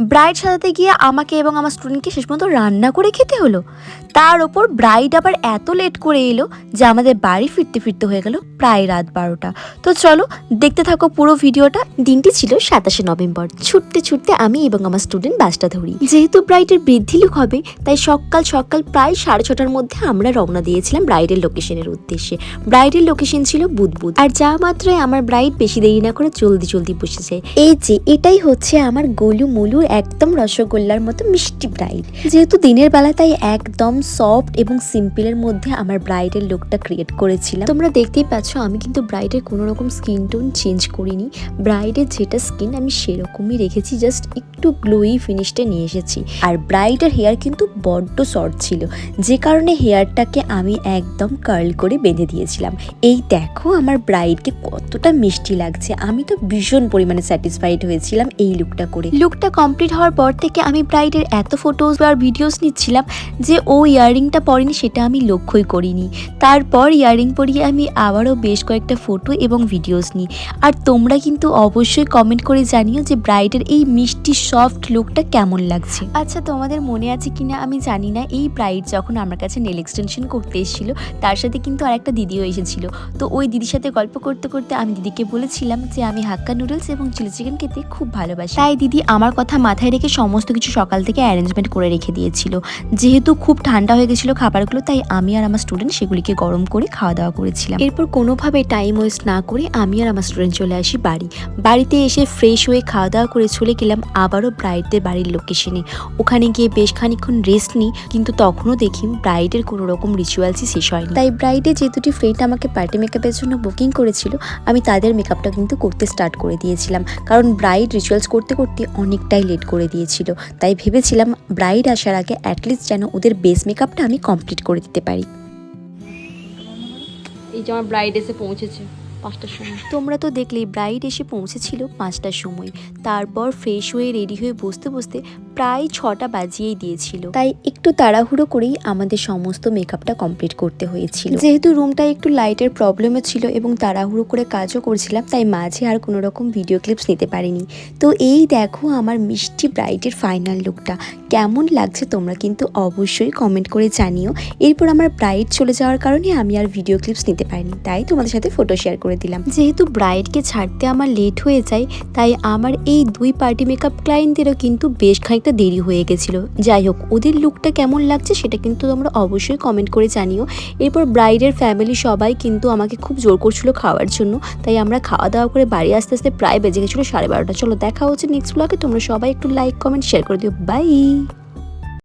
Bride সাজাতে গিয়ে আমাকে এবং আমার স্টুডেন্টকে শেষ পর্যন্ত রান্না করে খেতে হলো। তার ওপর ব্রাইড আবার এত লেট করে এলো যে আমাদের বাড়ি ফিরতে ফিরতে হয়ে গেল প্রায় রাত বারোটা। তো চলো দেখতে থাকো পুরো ভিডিওটা। দিনটি ছিল সাতাশে নভেম্বর। ছুটতে ছুটতে আমি এবং আমার স্টুডেন্ট বাসটা ধরি। যেহেতু ব্রাইডের বৃদ্ধি লুক হবে, তাই সকাল সকাল প্রায় সাড়ে ছটার মধ্যে আমরা রওনা দিয়েছিলাম ব্রাইডের লোকেশনের উদ্দেশ্যে। ব্রাইডের লোকেশন ছিল বুদবুদ। আর যা মাত্রায় আমার ব্রাইড বেশি দেরি না করে জলদি জলদি বসেছে। এই যে এটাই হচ্ছে আমার গোলু মুলু একদম রসগোল্লার মতো মিষ্টি ব্রাইড যেহেতু দিনের বেলা তাই একদম সফট এবং সিম্পলের মধ্যে আমার ব্রাইডের লুকটা ক্রিয়েট করেছিলাম। তোমরা দেখতেই পাচ্ছ, আমি কিন্তু ব্রাইডের কোনো রকম স্কিন টোন চেঞ্জ করিনি। ব্রাইডের যেটা স্কিন আমি সেরকমই রেখেছি, জাস্ট একটু গ্লোই ফিনিশটা নিয়ে এসেছি। আর ব্রাইডের হেয়ার কিন্তু বড্ড শর্ট ছিল, যে কারণে হেয়ারটাকে আমি একদম কার্ল করে বেঁধে দিয়েছিলাম। এই দেখো আমার ব্রাইডকে কতটা মিষ্টি লাগছে, আমি তো ভীষণ পরিমাণে স্যাটিসফাইড হয়েছিলাম এই লুকটা করে। লুকটা কমপ্লিট হওয়ার পর থেকে আমি ব্রাইডের এত ফটোজ আর ভিডিওস নিচ্ছিলাম যে ও ইয়াররিংটা পরেনি সেটা আমি লক্ষ্যই করিনি। তারপর ইয়াররিং পরিয়ে আমি আবারও বেশ কয়েকটা ফটো এবং ভিডিওস নিই। আর তোমরা কিন্তু অবশ্যই কমেন্ট করে জানিও যে ব্রাইডের এই মিষ্টি সফট লুকটা কেমন লাগছে। আচ্ছা তোমাদের মনে আছে কিনা আমি জানি না। এই ব্রাইড যখন আমার কাছে নেল এক্সটেনশন করতে এসেছিল, তার সাথে কিন্তু আরেকটা দিদিও এসেছিল। তো ওই দিদির সাথে গল্প করতে করতে আমি দিদিকে বলেছিলাম যে আমি হাক্কা নুডলস এবং চিলি চিকেন খেতে খুব ভালোবাসি। তাই দিদি আমার কথা মাথায় রেখে সমস্ত কিছু সকাল থেকে অ্যারেঞ্জমেন্ট করে রেখে দিয়েছিল। যেহেতু খুব ঠান্ডা হয়ে গেছিল খাবারগুলো, তাই আমি আর আমার স্টুডেন্ট সেগুলিকে গরম করে খাওয়া দাওয়া করেছিলাম। এরপর কোনোভাবে টাইম ওয়েস্ট না করে আমি আর আমার স্টুডেন্ট চলে আসি বাড়ি। বাড়িতে এসে ফ্রেশ হয়ে খাওয়া দাওয়া করে চলে গেলাম আবারও ব্রাইডদের বাড়ির লোকেশনে ওখানে গিয়ে বেশ খানিক্ষণ রেস্ট নিই, কিন্তু তখনও দেখি ব্রাইডের কোনো রকম রিচুয়ালসই শেষ হয়নি। তাই ব্রাইডের যে দুটি ফ্রেন্ড আমাকে পার্টি মেকআপের জন্য বুকিং করেছিল, আমি তাদের মেকআপটা কিন্তু করতে স্টার্ট করে দিয়েছিলাম। কারণ ব্রাইড রিচুয়ালস করতে করতে অনেকটাই লেট করে দিয়েছিল। তাই ভেবেছিলাম ব্রাইড আসার আগে অ্যাটলিস্ট যেন ওদের বেস মেকআপটা আমি কমপ্লিট করে দিতে পারি। এই যে আমার ব্রাইড এসে পৌঁছেছে পাঁচটার সময়। তোমরা তো দেখলেই ব্রাইড এসে পৌঁছেছিল পাঁচটার সময়। তারপর ফ্রেশ হয়ে রেডি হয়ে বসতে বসতে প্রায় ছটা বাজিয়েই দিয়েছিল। তাই একটু তাড়াহুড়ো করেই আমাদের সমস্ত মেকআপটা কমপ্লিট করতে হয়েছিল। যেহেতু রুমটা একটু লাইটের প্রবলেমও ছিল এবং তাড়াহুড়ো করে কাজও করছিলাম তাই মাঝে আর কোনো রকম ভিডিও ক্লিপস নিতে পারিনি। তো এই দেখো আমার মিষ্টি ব্রাইডের ফাইনাল লুকটা। কেমন লাগছে তোমরা কিন্তু অবশ্যই কমেন্ট করে জানিও। এরপর আমার ব্রাইড চলে যাওয়ার কারণে আমি আর ভিডিও ক্লিপস নিতে পারিনি তাই তোমাদের সাথে ফটো শেয়ার করে দিলাম। যেহেতু ব্রাইডকে ছাড়তে আমার লেট হয়ে যায় তাই আমার এই দুই পার্টি মেকআপ ক্লায়েন্টদেরও কিন্তু বেশ খানিকটা দেরি হয়ে গেছিল। যাই হোক, ওদের লুকটা কেমন লাগছে সেটা কিন্তু তোমরা অবশ্যই কমেন্ট করে জানিও। এরপর ব্রাইডের ফ্যামিলি সবাই কিন্তু আমাকে খুব জোর করছিল খাওয়ার জন্য। তাই আমরা খাওয়া দাওয়া করে বাড়ি আস্তে আস্তে প্রায় বেজে গেছিল সাড়ে বারোটা। চলো দেখা হচ্ছে নেক্সট ব্লগে তোমরা সবাই একটু লাইক কমেন্ট শেয়ার করে দিও। বাই